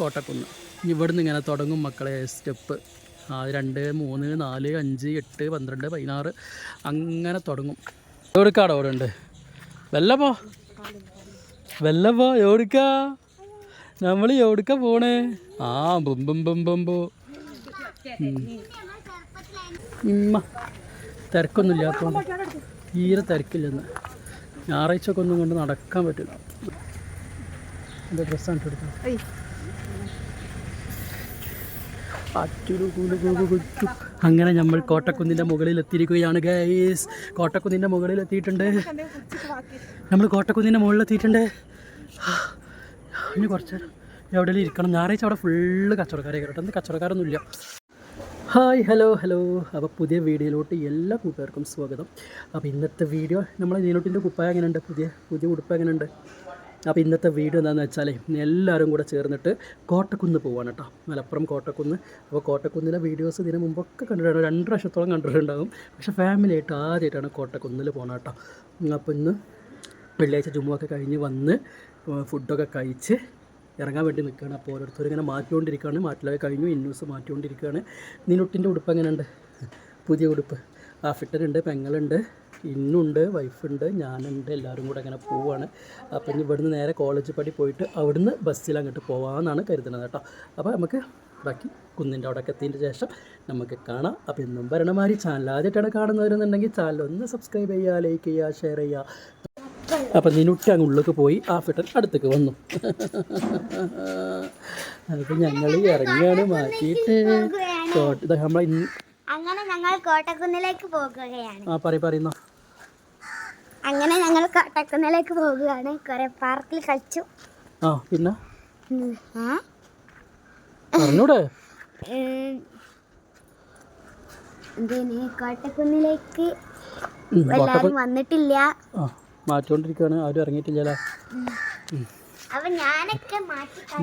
കോട്ടക്കുന്ന്. ഇവിടുന്ന് ഇങ്ങനെ തുടങ്ങും മക്കളെ സ്റ്റെപ്പ്. രണ്ട് മൂന്ന് നാല് അഞ്ച് എട്ട് പന്ത്രണ്ട് പതിനാറ് അങ്ങനെ തുടങ്ങും. എവിടുക്കാടോ അവിടെ ഉണ്ട്? വെല്ലപ്പോ വെല്ലപ്പോ എവിടുക്ക? നമ്മൾ എവിടുക്ക പോണേ? ആ ബും ബും ബും ബും ബോ. ഇമ്മ തിരക്കൊന്നും ഇല്ലാത്തതുകൊണ്ട് തീരെ തിരക്കില്ലെന്ന്. ഞായറാഴ്ച ഒക്കെ ഒന്നും കൊണ്ട് നടക്കാൻ പറ്റില്ല. എന്റെ ഡ്രസ്സാണ് എടുക്കാം അങ്ങനെ നമ്മൾ കോട്ടക്കുന്നിന്റെ മുകളിൽ എത്തിയിരിക്കുകയാണ് ഗൈസ് കോട്ടക്കുന്നിന്റെ മുകളിൽ എത്തിയിട്ടുണ്ട് നമ്മൾ കോട്ടക്കുന്നിന്റെ മുകളിൽ എത്തിയിട്ടുണ്ട് ഇനി കുറച്ച് എവിടെയും ഇരിക്കണം. ഞായറാഴ്ച അവിടെ ഫുള്ള് കച്ചവടക്കാരെ കേട്ടോ എന്ത് കച്ചവടക്കാരൊന്നുമില്ല. ഹായ് ഹലോ ഹലോ അപ്പോൾ പുതിയ വീഡിയോയിലോട്ട് എല്ലാ കൂട്ടുകാർക്കും സ്വാഗതം. അപ്പോൾ ഇന്നത്തെ വീഡിയോ നമ്മളെ നീലോട്ടിന്റെ കുപ്പായ എങ്ങനെയുണ്ട്? പുതിയ പുതിയ ഉടുപ്പ് എങ്ങനെയുണ്ട്? അപ്പോൾ ഇന്നത്തെ വീഡിയോ എന്താണെന്ന് വെച്ചാൽ എല്ലാവരും കൂടെ ചേർന്നിട്ട് കോട്ടക്കുന്ന് പോവാണ് കേട്ടോ. മലപ്പുറം കോട്ടക്കുന്ന്. അപ്പോൾ കോട്ടക്കുന്നിലെ വീഡിയോസ് ഇതിന് മുമ്പൊക്കെ കണ്ടിട്ടുണ്ട് രണ്ട് വർഷത്തോളം കണ്ടിട്ടുണ്ടാകും. പക്ഷേ ഫാമിലി ആയിട്ട് ആദ്യമായിട്ടാണ് കോട്ടക്കുന്നിൽ പോകണം കേട്ടോ. അപ്പോൾ ഇന്ന് വെള്ളിയാഴ്ച ജുമ്മൊക്കെ കഴിഞ്ഞ് വന്ന് ഫുഡൊക്കെ കഴിച്ച് ഇറങ്ങാൻ വേണ്ടി നിൽക്കുകയാണ്. അപ്പോൾ ഓരോരുത്തർ ഇങ്ങനെ മാറ്റിക്കൊണ്ടിരിക്കുകയാണ്. മാറ്റിലൊക്കെ കഴിഞ്ഞു ഇന്നൂസ് മാറ്റിക്കൊണ്ടിരിക്കുകയാണ്. നിനുട്ടിന്റെ ഉടുപ്പ് എങ്ങനെയുണ്ട്? പുതിയ ഉടുപ്പ്. ആഫിട്ടനുണ്ട് പെങ്ങളുണ്ട് ഇന്നുണ്ട് വൈഫുണ്ട് ഞാനുണ്ട് എല്ലാവരും കൂടെ അങ്ങനെ പോവുകയാണ് അപ്പം ഇനി ഇവിടുന്ന് നേരെ കോളേജ് പടി പോയിട്ട് അവിടുന്ന് ബസ്സിൽ അങ്ങോട്ട് പോകാമെന്നാണ് കരുതുന്നത് കേട്ടോ. അപ്പോൾ നമുക്ക് ബാക്കി കുന്നിന്റെ അവിടെ എത്തിയതിന്റെ ശേഷം നമുക്ക് കാണാം. അപ്പോൾ ഇന്നും ഭരണമാരി ചാനൽ ആദ്യമായിട്ടാണ് കാണുന്നവരെന്നുണ്ടെങ്കിൽ ചാനൽ ഒന്ന് സബ്സ്ക്രൈബ് ചെയ്യുക ലൈക്ക് ചെയ്യുക ഷെയർ ചെയ്യുക. അപ്പം നിനുട്ടി അങ്ങ് ഉള്ളിലേക്ക് പോയി ആ ഫിട്ടൻ അടുത്തേക്ക് വന്നു. അപ്പം ഞങ്ങൾ ഇറങ്ങിയാണ് മാറ്റിയിട്ട്. കോട്ട- നമ്മൾ അങ്ങനെ ഞങ്ങൾ കോട്ടക്കുന്നിലേക്ക് പോകുകയാണ് ആ പറയും പറയുന്നോ അങ്ങനെ ഞങ്ങൾ കട്ടക്കുന്നിലേക്ക് പോകുകയാണ് കുറെ പാർക്കിൽ കളിച്ചു. ആ പിന്നെ? പറഞ്ഞൂടെ? കോട്ടക്കുന്നിലേക്ക് എല്ലാരും വന്നിട്ടില്ല. മാറ്റിക്കൊണ്ടിരിക്കുകയാണ് ആരും ഇറങ്ങിയിട്ടില്ലല്ലോ?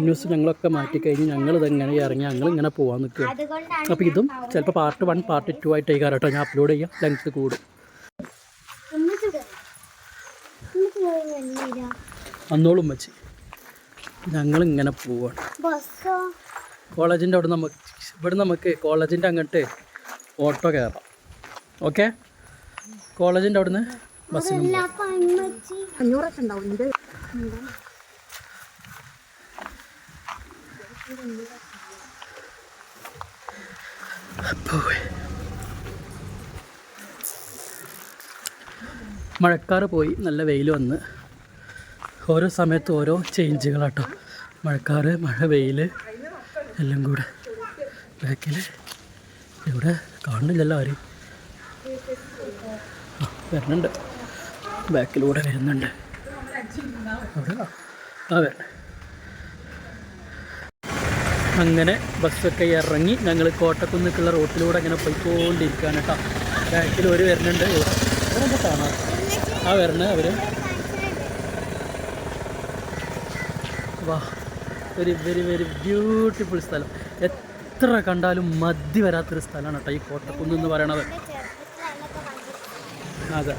ന്യൂസ് ഞങ്ങളൊക്കെ മാറ്റി കഴിഞ്ഞ് ഞങ്ങൾ ഇതെങ്ങനെ ഇറങ്ങി ഞങ്ങൾ ഇങ്ങനെ പോകാൻ നിൽക്കുക അപ്പോൾ ഇതും ചിലപ്പോൾ പാർട്ട് വൺ പാർട്ട് ടു ആയിട്ട് കേട്ടോ. ഞാൻ അപ്ലോഡ് ചെയ്യാം. ലെങ്ത് കൂടും. അന്നോളും വെച്ച് ഞങ്ങളിങ്ങനെ പോവാണ്. ബസ്സോ? കോളേജിന്റെ അവിടെ നമുക്ക് ഇവിടെ നമുക്ക് കോളേജിന്റെ അങ്ങോട്ട് ഓട്ടോ കയറാം. ഓക്കെ? കോളേജിന്റെ അവിടുന്ന് ബസ്സിന് മഴക്കാറ് പോയി. നല്ല വെയിൽ വന്ന്. ഓരോ സമയത്ത് ഓരോ ചേഞ്ചുകളാട്ടോ. മഴക്കാറ് മഴ വെയിൽ എല്ലാം കൂടെ. ബാക്കിൽ ഇവിടെ കാണുന്നില്ലല്ലോ ആരും. വരുന്നുണ്ട്. ബാക്കിലൂടെ വരുന്നുണ്ട്. അതെ അങ്ങനെ ബസ്സൊക്കെ ഇറങ്ങി ഞങ്ങൾ കോട്ടക്കുന്നിക്കുള്ള റോട്ടിലൂടെ അങ്ങനെ പോയിക്കൊണ്ടിരിക്കുകയാണ് കേട്ടോ. ബാക്കിൽ ഒരു വരുന്നുണ്ട്. ഇവിടെ കാണാം? ആ വരണേ അവർ വാ. ഒരു വെരി വെരി ബ്യൂട്ടിഫുൾ സ്ഥലം. എത്ര കണ്ടാലും മതി വരാത്തൊരു സ്ഥലമാണ് കേട്ടോ ഈ കോട്ടക്കുന്ന് എന്ന് പറയണത്. അതെ.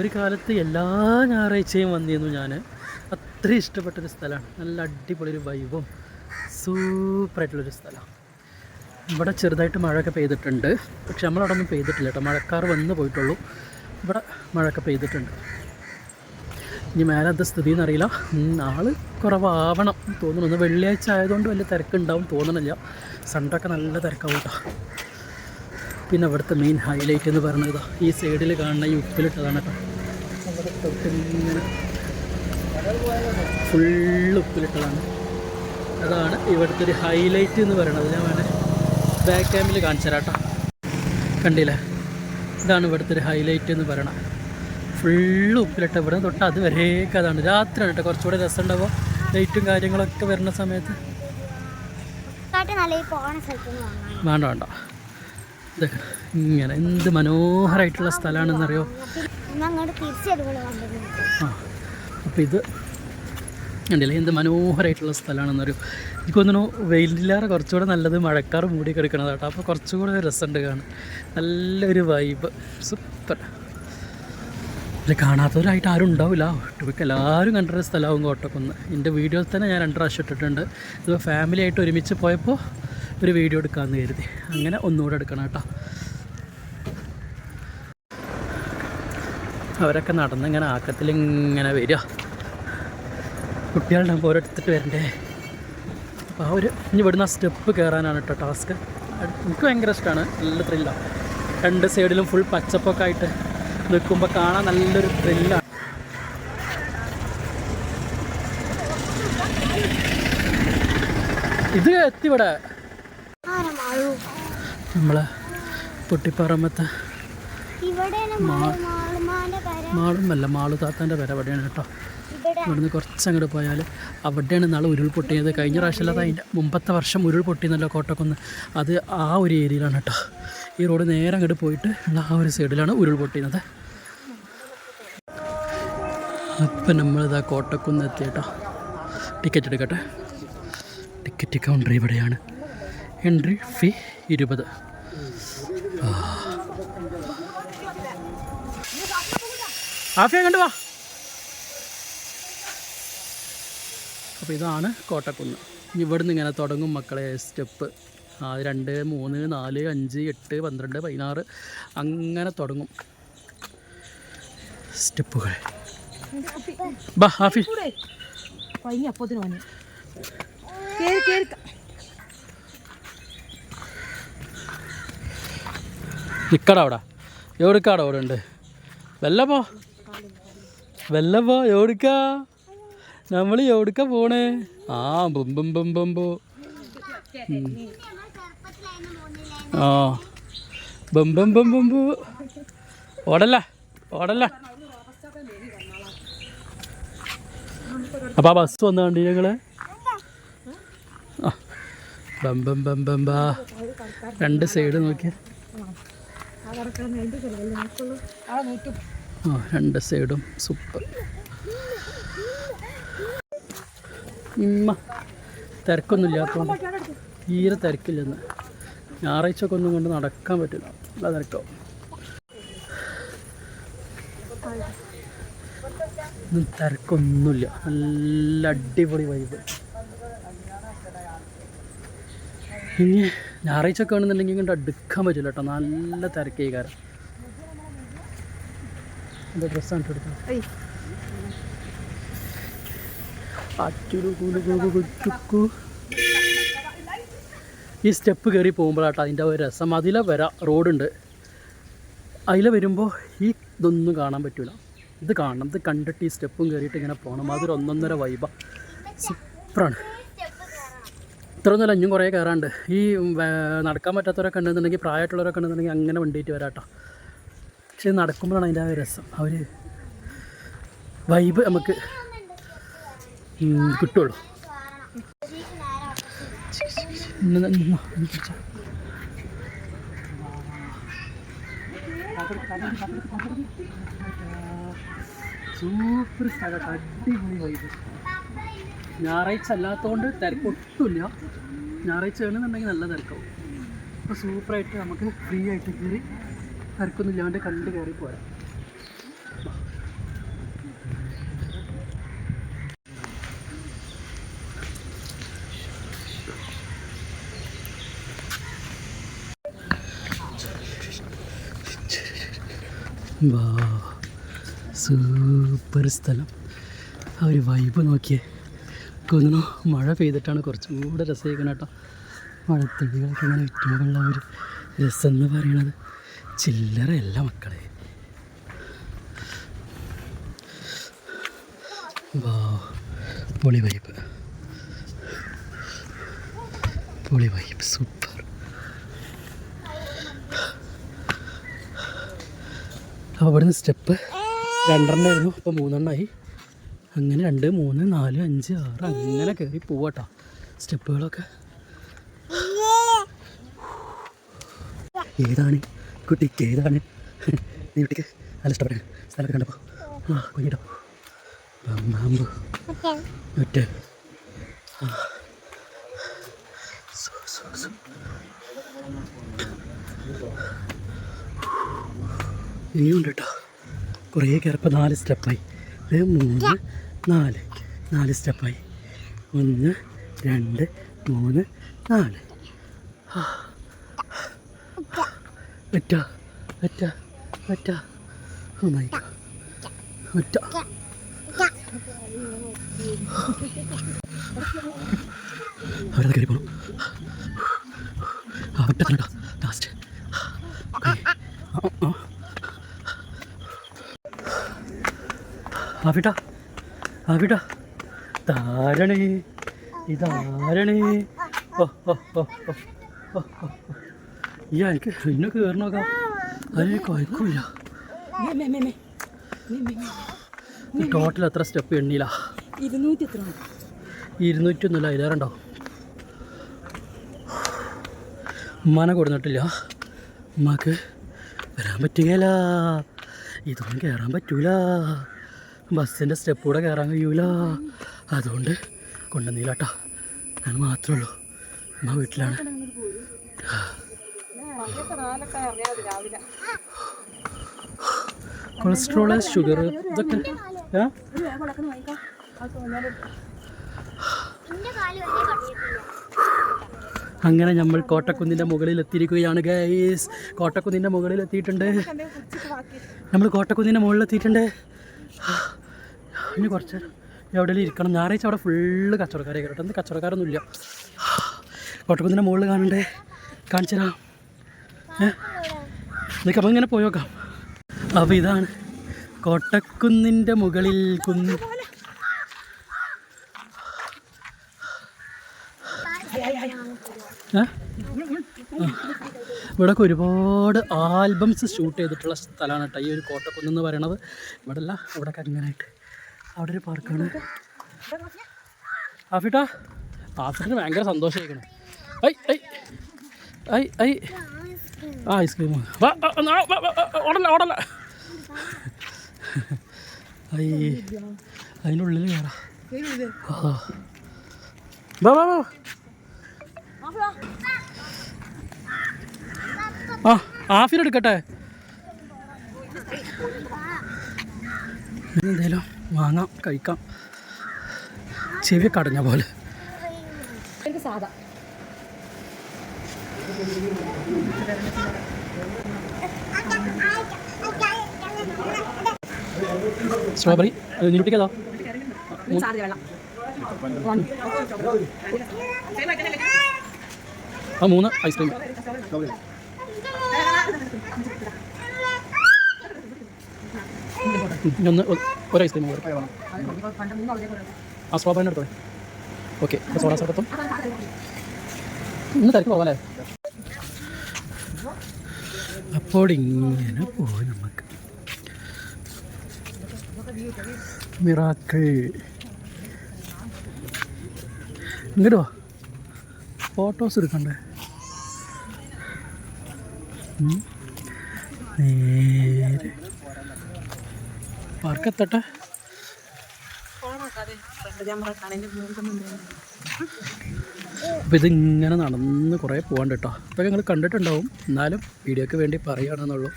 ഒരു കാലത്ത് എല്ലാ ഞായറാഴ്ചയും വന്നിരുന്നു ഞാൻ അത്രയും ഇഷ്ടപ്പെട്ടൊരു സ്ഥലമാണ്. നല്ല അടിപൊളി ഒരു വൈബും സൂപ്പറായിട്ടുള്ളൊരു സ്ഥലമാണ് ഇവിടെ ചെറുതായിട്ട് മഴയൊക്കെ പെയ്തിട്ടുണ്ട്. പക്ഷെ നമ്മളവിടെ ഒന്നും പെയ്തിട്ടില്ല കേട്ടോ. മഴക്കാർ വന്ന് പോയിട്ടുള്ളൂ. ഇവിടെ മഴയൊക്കെ പെയ്തിട്ടുണ്ട്. ഇനി മേലെ എന്താ സ്ഥിതി എന്നറിയില്ല. ആൾ കുറവാവണം തോന്നുന്നു. ഒന്ന് വെള്ളിയാഴ്ച ആയതുകൊണ്ട് വലിയ തിരക്കുണ്ടാവും തോന്നണില്ല. സൺഡേ ഒക്കെ നല്ല തിരക്കാവും കേട്ടോ പിന്നെ അവിടുത്തെ മെയിൻ ഹൈലൈറ്റ് എന്ന് പറയുന്നത് ഈ സൈഡിൽ കാണുന്ന ഈ ഉപ്പിലിട്ടതാണ് കേട്ടോ ഫുള്ള് ഉപ്പിലിട്ടതാണ്. അതാണ് ഇവിടുത്തെ ഒരു ഹൈലൈറ്റ് എന്ന് പറയുന്നത്. ഞാൻ വേണേൽ ബാക്ക് ക്യാമ്പിൽ കാണിച്ചു തരാം കേട്ടോ കണ്ടില്ലേ? ഇതാണ് ഇവിടുത്തെ ഒരു ഹൈലൈറ്റ് എന്ന് പറയണത്. ഫുള്ള് ഉപ്പിലിട്ട ഇവിടെ തൊട്ട് അത് വരേക്ക് അതാണ്. രാത്രിയാണ് കേട്ടോ. കുറച്ചുകൂടെ രസം ഉണ്ടാവുക ലൈറ്റും കാര്യങ്ങളൊക്കെ വരുന്ന സമയത്ത്. വേണ്ട വേണ്ട. ഇങ്ങനെ എന്ത് മനോഹരമായിട്ടുള്ള സ്ഥലമാണെന്നറിയോ? ആ അപ്പോൾ ഇത് കണ്ടില്ലേ? എന്ത് മനോഹരമായിട്ടുള്ള സ്ഥലമാണെന്നറിയോ? എനിക്ക് തോന്നുന്നു വെയിലില്ലാതെ കുറച്ചുകൂടെ നല്ലത് മഴക്കാറ് മൂടി കിടക്കണതാട്ടോ അപ്പോൾ കുറച്ചുകൂടെ രസമുണ്ട് കാണാൻ. നല്ലൊരു വൈബ് സൂപ്പർ. ഇത് കാണാത്തവരായിട്ട് ആരും ഉണ്ടാവില്ല. ഒട്ടുമിക്ക എല്ലാവരും കണ്ടൊരു സ്ഥലമാകും കോട്ടക്കുന്ന്. എന്റെ വീഡിയോയിൽ തന്നെ ഞാൻ രണ്ട് പ്രാവശ്യം ഇട്ടിട്ടുണ്ട്. ഇത് ഫാമിലി ആയിട്ട് ഒരുമിച്ച് പോയപ്പോൾ ഒരു വീഡിയോ എടുക്കാമെന്ന് കരുതി. അങ്ങനെ ഒന്നുകൂടെ എടുക്കണം കേട്ടോ. അവരൊക്കെ നടന്ന് ഇങ്ങനെ ആക്കത്തിൽ ഇങ്ങനെ വരിക. കുട്ടികളുടെ പോരെടുത്തിട്ട് വരണ്ടേ? അപ്പോൾ ആ ഒരു ഇനി ഇവിടുന്ന് ആ സ്റ്റെപ്പ് കയറാനാണ് കേട്ടോ ടാസ്ക്. എനിക്ക് ഭയങ്കര ഇഷ്ടമാണ്. നല്ല ത്രില്ല രണ്ട് സൈഡിലും ഫുൾ പച്ചപ്പൊക്കെ ആയിട്ട് നിൽക്കുമ്പോൾ കാണാൻ നല്ലൊരു ത്രില്ലാണ് ഇത് എത്തിവിടെ നമ്മളെ പൊട്ടിപ്പറമ്പത്തെ മാളും അല്ല മാളുമല്ല മാളു താത്താന്റെ പേര് അവിടെയാണ് കേട്ടോ. ഇവിടെ ഇവിടുന്ന് കുറച്ചങ്ങോട്ട് പോയാൽ അവിടെയാണ് നാളെ ഉരുൾപൊട്ടിയത്. കഴിഞ്ഞ പ്രാവശ്യമല്ലാതെ അതിന്റെ മുമ്പത്തെ വർഷം ഉരുൾ ഉരുൾപൊട്ടിയെന്നല്ലോ കോട്ടക്കുന്ന്. അത് ആ ഒരു ഏരിയയിലാണ് കേട്ടോ. ഈ റോഡ് നേരെ അങ്ങോട്ട് പോയിട്ട് ഉള്ള ആ ഒരു സൈഡിലാണ് ഉരുൾപൊട്ടിയത് അപ്പം നമ്മളിതാ കോട്ടക്കുന്ന് എത്തിയിട്ടോ. ടിക്കറ്റ് എടുക്കട്ടെ. ടിക്കറ്റ് കൗണ്ടർ ഇവിടെയാണ്. എൻട്രി ഫീ ഇരുപത്. ആഫിയ കണ്ടു വാ. അപ്പോൾ ഇതാണ് കോട്ടക്കുന്ന്. ഇവിടുന്ന് ഇങ്ങനെ തുടങ്ങും മക്കളെ സ്റ്റെപ്പ് രണ്ട് മൂന്ന് നാല് അഞ്ച് എട്ട് പന്ത്രണ്ട് പതിനാറ്. അങ്ങനെ തുടങ്ങും. സ്റ്റെപ്പുകൾ. ബാ ഹാഫി കഴിഞ്ഞ അപ്പത്തിന് വന്നു. കേറി കേറി. നിക്കട അവിടെ. എവിടുക്കാടാ അവിടെ ഉണ്ട്? വെല്ലപ്പോ. പോ വെല്ല പോ എവിടുക്കാ? നമ്മൾ എവിടുക്ക പോണേ? ആ ബും ബും ബും ബും ബു. ആ. ബം ബം ബം ബം ഓടല്ല ഓടല്ല. അപ്പം ആ ബസ് വന്ന കണ്ടി ഞങ്ങളെ? ആ. ബം ബം ബം ബം ബാ. രണ്ട് സൈഡ് നോക്കിയാ. ആ രണ്ട് സൈഡും സൂപ്പർ. ഇമ്മ തിരക്കൊന്നും ഇല്ലാത്തതുകൊണ്ട് തീരെ തിരക്കില്ലെന്ന്. ഞായറാഴ്ച ഒക്കെ ഒന്നും കൊണ്ട് നടക്കാൻ പറ്റില്ല നല്ല തിരക്കാവും ഒന്നും തിരക്കൊന്നുമില്ല നല്ല അടിപൊളി വൈബ് ഇനി ഞായറാഴ്ച ഒക്കെ ആണെന്നുണ്ടെങ്കിൽ കൊണ്ട് അടുക്കാൻ പറ്റില്ല കേട്ടോ നല്ല തിരക്കേ കാരം എന്താ ഡ്രസ്സാണ് എടുത്തത് ഏയ് അച്ചുരു കുലു കുലു കുച്ചുക്കു. ഈ സ്റ്റെപ്പ് കയറി പോകുമ്പോഴാട്ടോ അതിന്റെ ഒരു രസം. അതിലെ വര റോഡുണ്ട്. അതിലെ വരുമ്പോൾ ഈ ഇതൊന്നും കാണാൻ പറ്റില്ല ഇത് കാണണം. ഇത് കണ്ടിട്ട് ഈ സ്റ്റെപ്പും കയറിയിട്ട് ഇങ്ങനെ പോകണം അതൊരു ഒന്നൊന്നര വൈബ സൂപ്പറാണ്. ഇത്രയൊന്നുമല്ല അഞ്ഞും കുറേ കയറാണ്ട് ഈ നടക്കാൻ പറ്റാത്തവരൊക്കെ ഉണ്ടെന്നുണ്ടെങ്കിൽ പ്രായമായിട്ടുള്ളവരൊക്കെ ഉണ്ടെന്നുണ്ടെങ്കിൽ അങ്ങനെ വണ്ടിയിട്ട് വരാട്ടോ. പക്ഷെ നടക്കുമ്പോഴാണ് അതിന്റെ ആ രസം. അവർ വൈബ് നമുക്ക് കിട്ടുള്ളൂ ഇന്ന് ന- ഇന്ന് ഒന്ന് പിടിച്ചോ. സൂപ്പർ സ്ഥലം അടിപൊളി വൈബ് ഞായറാഴ്ച അല്ലാത്തതുകൊണ്ട് തിരക്ക് ഒട്ടുമില്ല. ഞായറാഴ്ച വേണമെന്നുണ്ടെങ്കിൽ നല്ല തിരക്കാവും. അപ്പോൾ സൂപ്പറായിട്ട് നമുക്ക് ഫ്രീ ആയിട്ട് കയറി തിരക്കൊന്നും ഇല്ലാണ്ട് കണ്ട് കയറി പോരാം. സൂപ്പർ സ്ഥലം. ആ ഒരു വൈബ് നോക്കിയേ. കൊന്നു മഴ പെയ്തിട്ടാണ് കുറച്ചും കൂടെ രസമായിരിക്കണം കേട്ടോ. മഴത്തുള്ളികളൊക്കെ ഇങ്ങനെ ഇട്ടുമ്പോഴുള്ള ഒരു രസം എന്ന് പറയണത് ചില്ലറയല്ല മക്കളെ. വാ പൊളി വൈബ് പൊളി വൈബ് സൂപ്പർ. അപ്പോൾ നിന്ന് സ്റ്റെപ്പ് രണ്ടെണ്ണമായിരുന്നു അപ്പോൾ മൂന്നെണ്ണമായി അങ്ങനെ രണ്ട് മൂന്ന് നാല് അഞ്ച് ആറ് അങ്ങനെ കയറി പോവാട്ടോ. സ്റ്റെപ്പുകളൊക്കെ. ഏതാണ്? കുട്ടിക്ക് ഏതാണ്? നീ കുട്ടിക്ക് നല്ല ഇഷ്ടപ്പെടുക സ്ഥലമൊക്കെ കണ്ടപ്പോൾ ആ കുഞ്ഞിട്ടോ. മാമ്പു ഒറ്റ. ഇനിയും ഉണ്ട് കേട്ടോ കുറേ കയറപ്പോൾ നാല് സ്റ്റെപ്പായി മൂന്ന് നാല് നാല് സ്റ്റെപ്പായി ഒന്ന് രണ്ട് മൂന്ന് നാല് ഒറ്റ ഒറ്റ ഒറ്റ മൈ ഒറ്റ അവിടെ കയറി പോകണം ആ ഒറ്റ തന്നെ ലാസ്റ്റ് ആവിട്ട ആവിട്ടാ താരണേ ഇതാരണേ ഓ ഓ ഓ ഓ ഈ അയക്ക് ഇന്നെ കയറണോക്കാം അതിന് മേ. ടോട്ടൽ എത്ര സ്റ്റെപ്പ് എണ്ണിയില്ല ഇരുന്നൂറ്റി എത്ര ഇരുന്നൂറ്റി ഒന്നുമില്ല അതിലേറുണ്ടോ മന കൊടുന്നിട്ടില്ല. ഉമ്മാക്ക് വരാൻ പറ്റുകയില്ല ഇതൊന്നും കയറാൻ പറ്റൂല. ബസ്സിന്റെ സ്റ്റെപ്പ് കൂടെ കയറാൻ കഴിയൂല. അതുകൊണ്ട് കൊണ്ടുവന്നില്ല കേട്ടോ ഞാൻ മാത്രമേ ഉള്ളൂ. അമ്മ വീട്ടിലാണ്. കൊളസ്ട്രോൾ ഷുഗർ ഇതൊക്കെ. അങ്ങനെ നമ്മൾ കോട്ടക്കുന്നിന്റെ മുകളിൽ എത്തിയിരിക്കുകയാണ് ഗൈസ് കോട്ടക്കുന്നിന്റെ മുകളിൽ എത്തിയിട്ടുണ്ട്. നമ്മൾ കോട്ടക്കുന്നിന്റെ മുകളിൽ എത്തിയിട്ടുണ്ട്. ഇനി കുറച്ച് എവിടെയെങ്കിലും ഇരിക്കണം. ഞായറാഴ്ച അവിടെ ഫുള്ള് കച്ചവടക്കാരെ കേട്ടോ. എന്ത് കച്ചവടക്കാരൊന്നും ഇല്ല കോട്ടക്കുന്നിന്റെ മുകളിൽ കാണണ്ടേ? കാണിച്ചു തരാം. ഏ? അപ്പം ഇങ്ങനെ പോയി നോക്കാം. അപ്പോൾ ഇതാണ് കോട്ടക്കുന്നിന്റെ മുകളിൽ കുന്ന്. ഇവിടെയൊക്കെ ഒരുപാട് ആൽബംസ് ഷൂട്ട് ചെയ്തിട്ടുള്ള സ്ഥലമാണ് കേട്ടോ ഈ ഒരു കോട്ടക്കുന്ന് പറയണത് ഇവിടെ അല്ല ഇവിടെ അങ്ങനായിട്ട് അവിടെ ഒരു പാർക്കാണ്. ആഫിട്ടാ? ആഫിട്ടിന് ഭയങ്കര സന്തോഷമായിരിക്കണം ഐ ഐ ഐ ഐ. ആ ഐസ്ക്രീം ഓടല്ല ഓടല്ല ഐ അതിന്റെ ഉള്ളിൽ കയറാം വാ വാ ആ ആഫിനെടുക്കട്ടെ എന്തേലും വാങ്ങാം കഴിക്കാം. ചെവി കടഞ്ഞ പോലെ. സാധാ. സ്ട്രോബെറി വെള്ളം. ആ മൂന്ന് ഐസ്ക്രീം ഒന്ന് ഒരു ഐസ്ക്രീം കൂടെ ആ സ്ട്രോബെറി എടുത്തോ ഓക്കെ സോഡാ സോഡത്തും ഇന്ന് തിരക്ക് പോകാല്ലേ അപ്പോൾ ഇങ്ങനെ പോയി നമുക്ക്. ഫോട്ടോസ് എടുക്കണ്ടേ. നേരെ. പാർക്കെത്തട്ടെ അപ്പോൾ ഇതിങ്ങനെ നടന്ന് കുറേ പോകാണ്ട് കേട്ടോ ഇതൊക്കെ നിങ്ങൾ കണ്ടിട്ടുണ്ടാവും. എന്നാലും വീഡിയോക്ക് വേണ്ടി പറയുകയാണെന്നുള്ളൂ.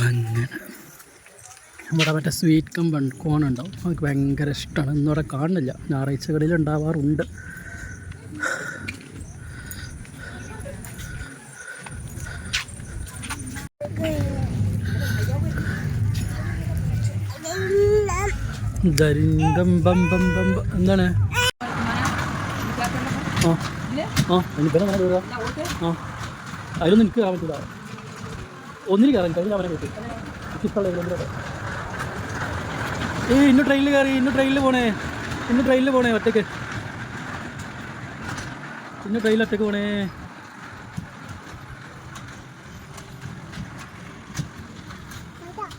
അങ്ങനെ. ഇവിടെ മറ്റേ സ്വീറ്റ് കം കോൺ ഉണ്ടാവും. നമുക്ക് ഭയങ്കര ഇഷ്ടമാണ് ഇന്നിവിടെ കാണുന്നില്ല. ഞായറാഴ്ചകളിൽ ഉണ്ടാവാറുണ്ട്. ബം ബം ബം. എന്താണ്? ആ ആ ഇനിയിപ്പം അങ്ങനെ കയറുക ആ അതിലൊന്നും എനിക്ക് കയറാൻ പറ്റില്ല ഒന്നിന് കയറാൻ കഴിഞ്ഞ അവനെ കിട്ടി. ഏയ് ഇന്ന് ട്രെയിനിൽ കയറി ഇന്ന് ട്രെയിനിൽ പോണേ. ഇന്ന് ട്രെയിനിൽ പോണേ ഒറ്റയ്ക്ക് ഇന്ന് ട്രെയിനിൽ പോണേ.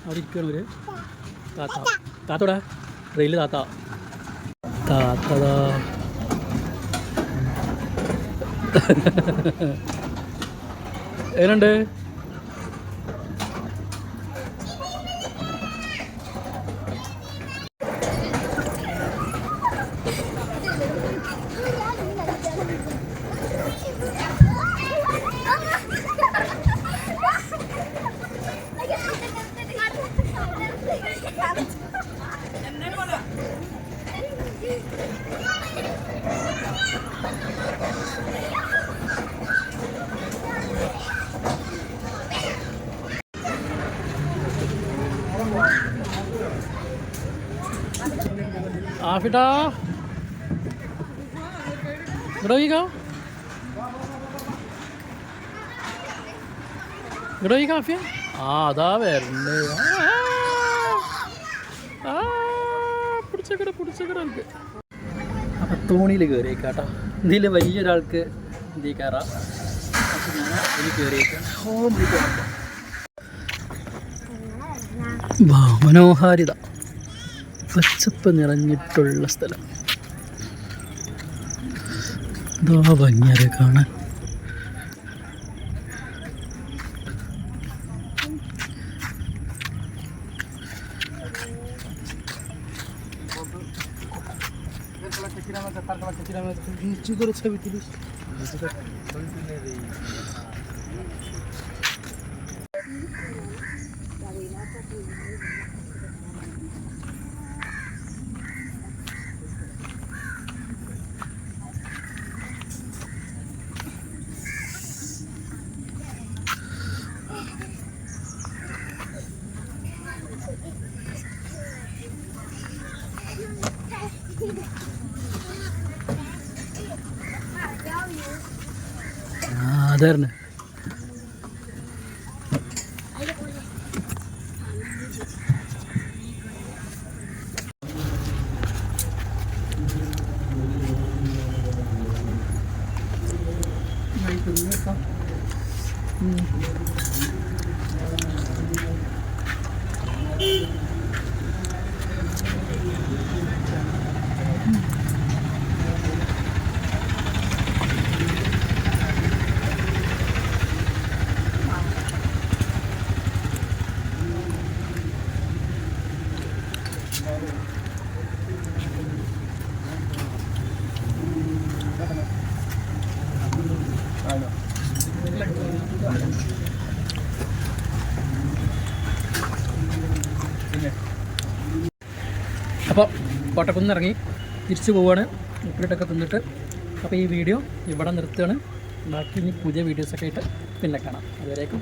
അവിടെ ഇരിക്കണം താത്തോടെ ട്രെയിനിൽ താത്ത. താത്തതാ. എങ്ങനെയുണ്ട് ആഫിട്ടാ ഇവിടെ നോക്കിക്കോ ഇവിടെ നോക്കി കാഫിയ ആ അതാ വരണേ ആ പിടിച്ചക്കട പിടിച്ചക്കട എനിക്ക് അപ്പം തോണിയിൽ കയറിയേക്കാട്ടോ ഇതിൽ വലിയൊരാൾക്ക് എന്ത് കയറാം? അപ്പം ഞാൻ കയറിയേക്കാം വാ മനോഹാരിത. പച്ചപ്പ് നിറഞ്ഞിട്ടുള്ള സ്ഥലം. ഇതാ ഭംഗിയത് കാണാൻ. ആ അതായിരുന്നു അപ്പോൾ കോട്ടക്കുന്ന് ഇറങ്ങി തിരിച്ചു പോവുകയാണ് ഉപ്പിലിട്ടൊക്കെ തിന്നിട്ട് അപ്പോൾ ഈ വീഡിയോ ഇവിടെ നിർത്തുകയാണ്. ബാക്കി ഇനി പുതിയ വീഡിയോസൊക്കെ ആയിട്ട് പിന്നെ കാണാം. അതുവരേക്കും